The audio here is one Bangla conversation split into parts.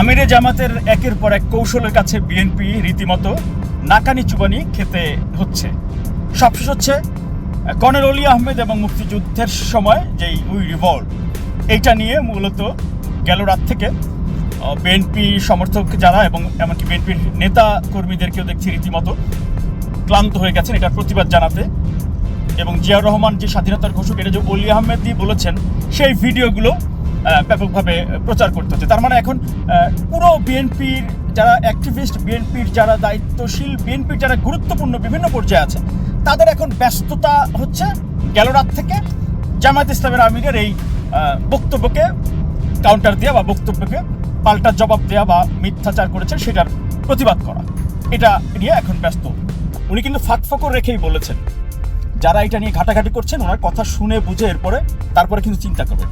আমিরে জামাতের একের পর এক কৌশলের কাছে বিএনপি রীতিমতো নাকানি চুবানি খেতে হচ্ছে। সবশেষ হচ্ছে কর্নেল অলি আহমেদ এবং মুক্তিযুদ্ধের সময় যেই উই রিভল্ট এইটা নিয়ে মূলত গেল রাত থেকে বিএনপি সমর্থক যারা এবং এমনকি বিএনপির নেতা কর্মীদেরকেও দেখছি রীতিমতো ক্লান্ত হয়ে গেছেন, এটার প্রতিবাদ জানাতে। এবং জিয়াউর রহমান যে স্বাধীনতার ঘোষক, এটা যে অলি আহমেদ দিয়ে বলেছেন, সেই ভিডিওগুলো ব্যাপকভাবে প্রচার করতে হচ্ছে। তার মানে এখন পুরো বিএনপির যারা অ্যাক্টিভিস্ট বিএনপির যারা দায়িত্বশীল, বিএনপির যারা গুরুত্বপূর্ণ বিভিন্ন পর্যায়ে আছে, তাদের এখন ব্যস্ততা হচ্ছে গেল রাত থেকে জামায়াত ইসলামের আমিরের এই বক্তব্যকে কাউন্টার দেওয়া বা বক্তব্যকে পাল্টা জবাব দেওয়া বা মিথ্যাচার করেছেন সেটার প্রতিবাদ করা। এটা নিয়ে এখন ব্যস্ত। উনি কিন্তু ফাঁক ফকর রেখেই বলেছেন। যারা এটা নিয়ে ঘাটাঘাটি করছেন, ওনার কথা শুনে বুঝে এরপরে তারপরে কিন্তু চিন্তা করবেন।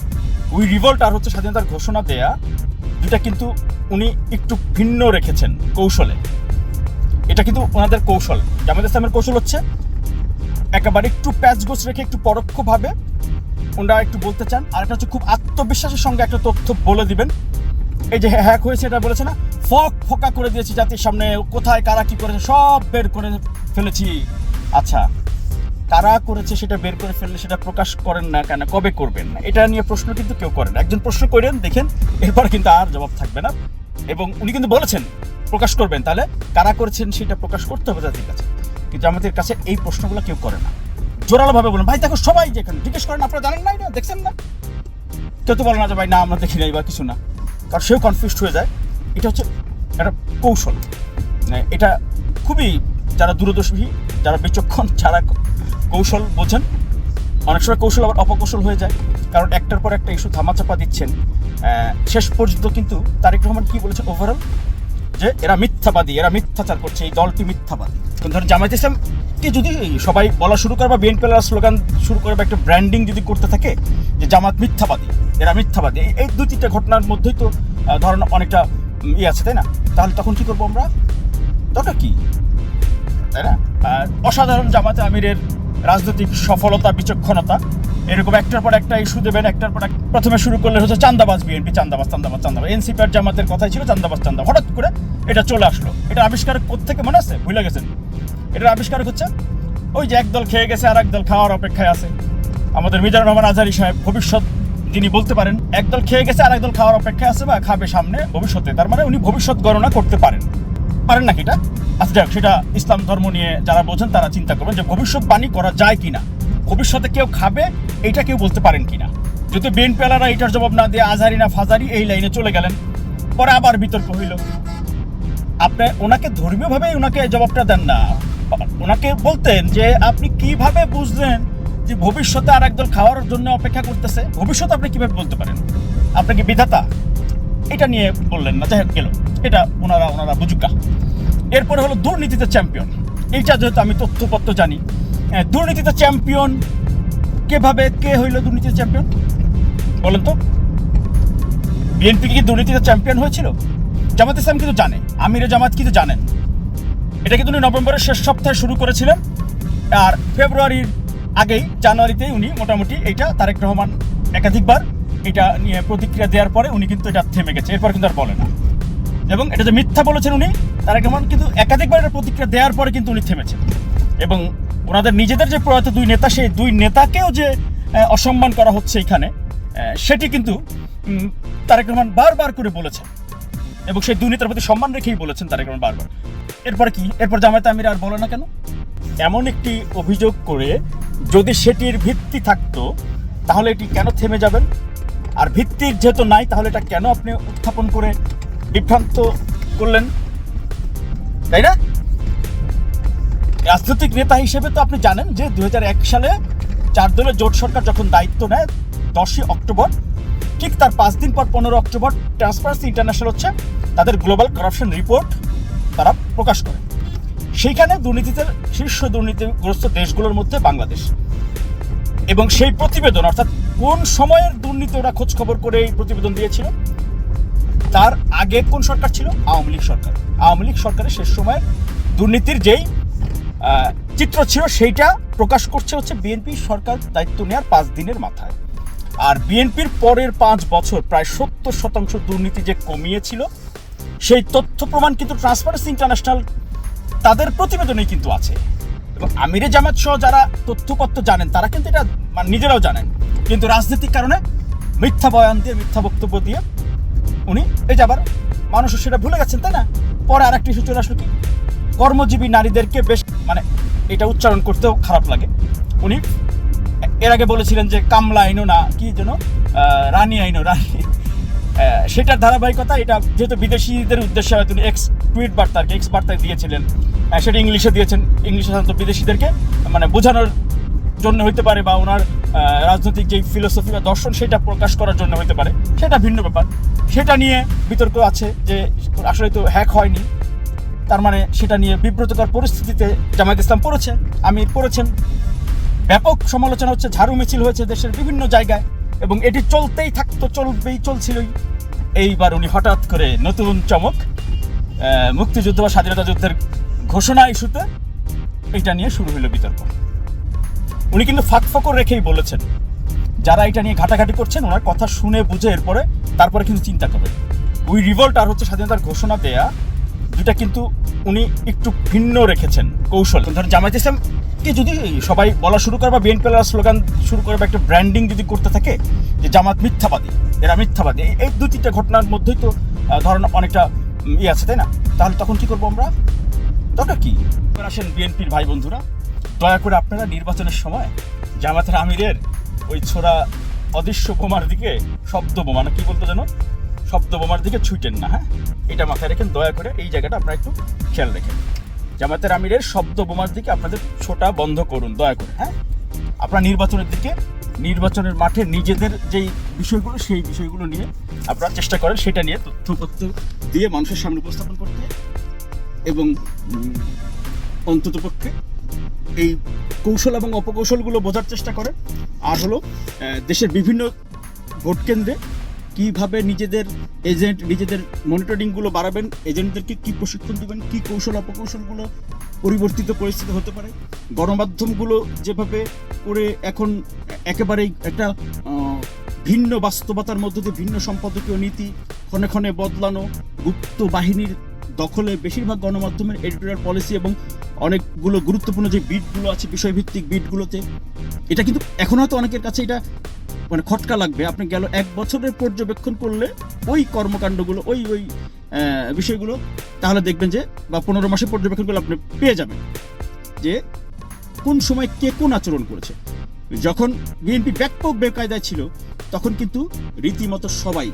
উই রিভল্ট আর হচ্ছে স্বাধীনতার ঘোষণা দেয়া দুটা কিন্তু উনি একটু ভিন্ন রেখেছেন কৌশলে। এটা কিন্তু ওনাদের কৌশল। জামাত ইসলামের কৌশল হচ্ছে একেবারে একটু প্যাচগোছ রেখে একটু পরোক্ষভাবে ওনারা একটু বলতে চান। আর একটা হচ্ছে খুব আত্মবিশ্বাসের সঙ্গে একটা তথ্য বলে দিবেন। এই যে হ্যাক হয়েছে, এটা বলেছে না, ফক ফোকা করে দিয়েছি জাতির সামনে, কোথায়, কারা কি করেছে, সব বের করে ফেলেছি। আচ্ছা কারা করেছে সেটা বের করে ফেললে সেটা প্রকাশ করেন না কেন, কবে করবেন না? এটা নিয়ে প্রশ্ন কিন্তু কেউ করেন। একজন প্রশ্ন করেন, দেখেন, এরপর কিন্তু আর জবাব থাকবে না। এবং উনি কিন্তু বলেছেন, প্রকাশ করবেন। তাহলে কারা করেছেন সেটা প্রকাশ করতে হবে জাতির কাছে। কিন্তু আমাদের কাছে এই প্রশ্নগুলো কেউ করে না। জোরালোভাবে বলেন, ভাই, দেখো সবাই যেখানে জিজ্ঞেস করেন, আপনারা জানেন না এটা দেখছেন না? কেউ তো বলে না যে, ভাই, না, আমরা দেখি নাই বা কিছু না। কারণ সেও কনফিউজড হয়ে যায়। এটা হচ্ছে একটা কৌশল। মানে এটা খুবই যারা দূরদর্শী, যারা বিচক্ষণ, যারা কৌশল বোঝেন। অনেক সময় কৌশল আবার অপকৌশল হয়ে যায়, কারণ একটার পর একটা ইস্যু ধামাচাপা দিচ্ছেন। শেষ পর্যন্ত কিন্তু তারেক রহমান কি বলেছেন ওভারঅল যে এরা মিথ্যাবাদী, এরা মিথ্যাচার করছে, এই দলটি মিথ্যাবাদী। ধরেন জামায়াত ইসলামকে যদি সবাই বলা শুরু করে বা বিএনপি স্লোগান শুরু করে বা একটা ব্র্যান্ডিং যদি করতে থাকে যে জামাত মিথ্যাবাদী, এরা মিথ্যাবাদী, এই- দুই তিনটা ঘটনার মধ্যেই তো ধরেন অনেকটা ইয়ে আছে, তাই না? তাহলে তখন কি করব আমরা? দরকার কি? তাই না? অসাধারণ জামাতে আমিরের রাজনৈতিক সফলতা, বিচক্ষণতা, এরকম একটার পর একটা ইস্যু দেবেন, একটার পর প্রথমে শুরু করলে হচ্ছে চান্দাবাজ বিএনপি, চান্দাবাজ চান্দাবাজ চান্দাবাজ। এনসিপি আর জামাতের কথাই ছিল, চান্দাবাজ চান্দা হঠাৎ করে এটা চলে আসলো। এটা আবিষ্কার থেকে মনে আছে? ভুলে গেছেন? এটার আবিষ্কার হচ্ছে ওই যে একদল খেয়ে গেছে আর একদল খাওয়ার অপেক্ষায় আছে। আমাদের মিজানুর রহমান আজহারি সাহেব ভবিষ্যৎ তিনি বলতে পারেন, একদল খেয়ে গেছে আর একদল খাওয়ার অপেক্ষায় আছে বা খাবে সামনে ভবিষ্যতে। তার মানে উনি ভবিষ্যৎ গণনা করতে পারেন। পারেন নাকি এটা? আচ্ছা যাক, সেটা ইসলাম ধর্ম নিয়ে যারা বোঝেন তারা চিন্তা করবেন যে ভবিষ্যৎবাণী করা যায় কিনা। ভবিষ্যতে কেউ খাবে, এইটা কেউ বলতে পারেন কিনা। যদি বিএনপি আলারা এটার জবাব না দিয়ে, আজহারি না ফাজারি এই লাইনে চলে গেলেন। পরে আবার বিতর্ক হইল। আপনি ওনাকে ধর্মীয়ভাবে ওনাকে জবাবটা দেন না। ওনাকে বলতেন যে আপনি কীভাবে বুঝলেন যে ভবিষ্যতে আর একদল খাওয়ার জন্য অপেক্ষা করতেছে? ভবিষ্যতে আপনি কীভাবে বলতে পারেন? আপনি কি বিধাতা? এটা নিয়ে বললেন না, যাই হোক গেল। এটা ওনারা ওনারা বুঝুকা এরপরে হলো দুর্নীতিতে চ্যাম্পিয়ন এইটা যেহেতু আমি তথ্যপত্র জানি দুর্নীতিতে চ্যাম্পিয়ন কীভাবে, কে হইল দুর্নীতিতে চ্যাম্পিয়ন বলেন তো। বিএনপি কি দুর্নীতিতে চ্যাম্পিয়ন হয়েছিল? জামাত ইসলাম কিন্তু জানে। আমিরে জামাত কিন্তু জানেন। এটা কিন্তু উনি নভেম্বরের শেষ সপ্তাহে শুরু করেছিলেন। আর ফেব্রুয়ারির আগেই, জানুয়ারিতেই উনি মোটামুটি এইটা তারেক রহমান একাধিকবার এটা নিয়ে প্রতিক্রিয়া দেওয়ার পরে উনি কিন্তু এটা থেমে গেছে। এরপর কিন্তু আর বলে না। এবং এটা যে মিথ্যা বলেছেন উনি তারেক রহমান কিন্তু একাধিকবার এটা প্রতিক্রিয়া দেওয়ার পরে কিন্তু উনি থেমেছেন। এবং ওনাদের নিজেদের যে প্রয়াত দুই নেতা, সেই দুই নেতাকেও যে অসম্মান করা হচ্ছে এখানে সেটি কিন্তু তারেক রহমান বারবার করে বলেছেন। এবং সেই দুর্নীতির প্রতি সম্মান রেখেই বলেছেন তারেক রহমান বারবার। এরপর কি? এরপর জামায়াত আমির আর বলে না কেন? এমন একটি অভিযোগ করে যদি সেটির ভিত্তি থাকতো, তাহলে এটি কেন থেমে যাবেন? আর ভিত্তির যেহেতু নাই, তাহলে এটা কেন আপনি উত্থাপন করে বিভ্রান্ত করলেন? তাই না? রাজনৈতিক নেতা হিসেবে তো আপনি জানেন যে দু সালে চার দলের জোট সরকার যখন দায়িত্ব নেয়, দশই অক্টোবর, ঠিক তার পাঁচ দিন পর পনেরো অক্টোবর ট্রান্সপারেন্সি ইন্টারন্যাশনাল হচ্ছে তাদের গ্লোবাল করাপশন রিপোর্ট তারা প্রকাশ করে। সেইখানে দুর্নীতিতে শীর্ষ দুর্নীতিগ্রস্ত দেশগুলোর মধ্যে বাংলাদেশ। এবং সেই প্রতিবেদন, অর্থাৎ কোন সময়ের দুর্নীতি ওরা খোঁজ খবর করে এই প্রতিবেদন দিয়েছিল? তার আগে কোন সরকার ছিল? আওয়ামী লীগ সরকার। আওয়ামী লীগ সরকারের শেষ সময়ের দুর্নীতির যেই চিত্র ছিল, সেইটা প্রকাশ করছে হচ্ছে বিএনপি সরকার দায়িত্ব নেওয়ার পাঁচ দিনের মাথায়। আর বিএনপির পরের পাঁচ বছর প্রায় সত্তর শতাংশ দুর্নীতি যে কমিয়েছিল, সেই তথ্য প্রমাণ কিন্তু ট্রান্সপারেন্সি ইন্টারন্যাশনাল তাদের প্রতিবেদনেই কিন্তু আছে। এবং আমিরে জামাত সহ যারা তথ্যপত্র জানেন, তারা কিন্তু এটা মানে নিজেরাও জানেন। কিন্তু রাজনৈতিক কারণে মিথ্যা বয়ান দিয়ে, মিথ্যা বক্তব্য দিয়ে উনি এই যে আবার মানুষও সেটা ভুলে গেছেন, তাই না? পরে আরেকটি ইস্যু চলে আসলো কি? কর্মজীবী নারীদেরকে বেশ মানে এটা উচ্চারণ করতেও খারাপ লাগে। উনি এর আগে বলেছিলেন যে, কামলা আইনও না, কি যেন? রানী আইনও রানী। সেটার ধারাবাহিকতা, এটা যেহেতু বিদেশিদের উদ্দেশ্যে হয়তো এক্স টুইট বার্তা আর কি এক্স বার্তায় দিয়েছিলেন সেটা ইংলিশে দিয়েছেন, ইংলিশে সাধারণত বিদেশিদেরকে মানে বোঝানোর জন্য হইতে পারে বা ওনার রাজনৈতিক যে ফিলোসফি বা দর্শন সেটা প্রকাশ করার জন্য হইতে পারে, সেটা ভিন্ন ব্যাপার। সেটা নিয়ে বিতর্ক আছে যে আসলে তো হ্যাক হয়নি, তার মানে সেটা নিয়ে বিব্রতকর পরিস্থিতিতে জামায়াত ইসলাম পড়েছে, আমির পড়েছেন। ব্যাপক সমালোচনা হচ্ছে, ঝাড়ু মিছিল হয়েছে দেশের বিভিন্ন জায়গায়। এবং এটি চলতেই থাকতো চলবেই, চলছিলই। এইবার উনি হঠাৎ করে নতুন চমক মুক্তিযুদ্ধ বা স্বাধীনতা যুদ্ধের ঘোষণা ইস্যুতে এটা নিয়ে শুরু হলো বিতর্ক। উনি কিন্তু ফাঁক রেখেই বলেছেন, যারা এটা নিয়ে ঘাটাঘাটি করছেন, ওনার কথা শুনে বুঝে এরপরে তারপরে কিন্তু চিন্তা করবেন। ওই রিভল্ট আর হচ্ছে স্বাধীনতার ঘোষণা দেয়া, দুটা কিন্তু উনি একটু ভিন্ন রেখেছেন, কৌশল। ধরেন জামায়াত ইসলামকে যদি সবাই বলা শুরু করে বা বিএনপি স্লোগান শুরু করে বা একটা ব্র্যান্ডিং যদি করতে থাকে যে জামাত মিথ্যাবাদী, এরা মিথ্যাবাদী, এই- দু তিনটা ঘটনার মধ্যেই তো ধরেন অনেকটা ইয়ে আছে, তাই না? তাহলে তখন কী করব আমরা? দরকার কি? আসেন বিএনপির ভাই বন্ধুরা, দয়া করে আপনারা নির্বাচনের সময় জামাতের আমিরের ওই ছোড়া অদৃশ্য বোমার দিকে শব্দ বোমা, না কি বলতো যেন? শব্দ বোমার দিকে ছুটেন না হ্যাঁ? এটা মাথায় রেখেন, দয়া করে এই জায়গাটা আপনারা একটু খেয়াল রেখেন। জামাতের আমিরের শব্দ বোমার দিকে আপনাদের ছোটা বন্ধ করুন, দয়া করে হ্যাঁ? আপনারা নির্বাচনের দিকে, নির্বাচনের মাঠে নিজেদের যেই বিষয়গুলো, সেই বিষয়গুলো নিয়ে আপনারা চেষ্টা করেন, সেটা নিয়ে তথ্যপত্র দিয়ে মানুষের সামনে উপস্থাপন করতে এবং অন্তত পক্ষে এই কৌশল এবং অপকৌশলগুলো বোঝার চেষ্টা করে আর হলো দেশের বিভিন্ন ভোট কেন্দ্রে কীভাবে নিজেদের এজেন্ট নিজেদের মনিটরিংগুলো বাড়াবেন এজেন্টদেরকে কি প্রশিক্ষণ দেবেন, কি কৌশল, অপকৌশলগুলো পরিবর্তিত পরিস্থিতি হতে পারে? গণমাধ্যমগুলো যেভাবে করে এখন একেবারেই একটা ভিন্ন বাস্তবতার মধ্য দিয়ে ভিন্ন সম্পাদকীয় নীতি ক্ষণে ক্ষণে বদলানো গুপ্ত বাহিনীর দখলে বেশিরভাগ গণমাধ্যমের এডিটোরিয়াল পলিসি এবং অনেকগুলো গুরুত্বপূর্ণ যে বিটগুলো আছে, বিষয়ভিত্তিক বিটগুলোতে এটা কিন্তু এখন হয়তো অনেকের কাছে এটা মানে খটকা লাগবে। আপনি গেল এক বছরের পর্যবেক্ষণ করলে ওই কর্মকাণ্ডগুলো, ওই ওই বিষয়গুলো, তাহলে দেখবেন যে, বা পনেরো মাসের পর্যবেক্ষণ করলে আপনি পেয়ে যাবেন যে কোন সময় কে কোন আচরণ করেছে। যখন বিএনপি ব্যাপক বেকায়দায় ছিল, তখন কিন্তু রীতিমতো সবাই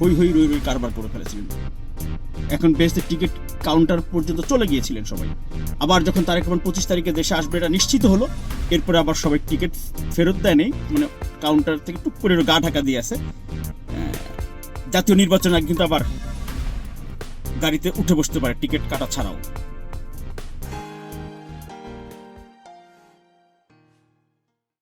হই হই, রই রই কারবার করে ফেলেছিলেন। এখন বেসের টিকিট কাউন্টার পর্যন্ত চলে গিয়েছিলেন সবাই। আবার যখন রহমান পঁচিশ তারিখে দেশে আসবে, এটা নিশ্চিত হলো। এরপরে আবার সবাই টিকিট ফেরত দেয়নি মানে কাউন্টার থেকে টুক করে গা ঢাকা দিয়ে আছে। জাতীয় নির্বাচনে কিন্তু আবার গাড়িতে উঠে বসতে পারে টিকিট কাটা ছাড়াও।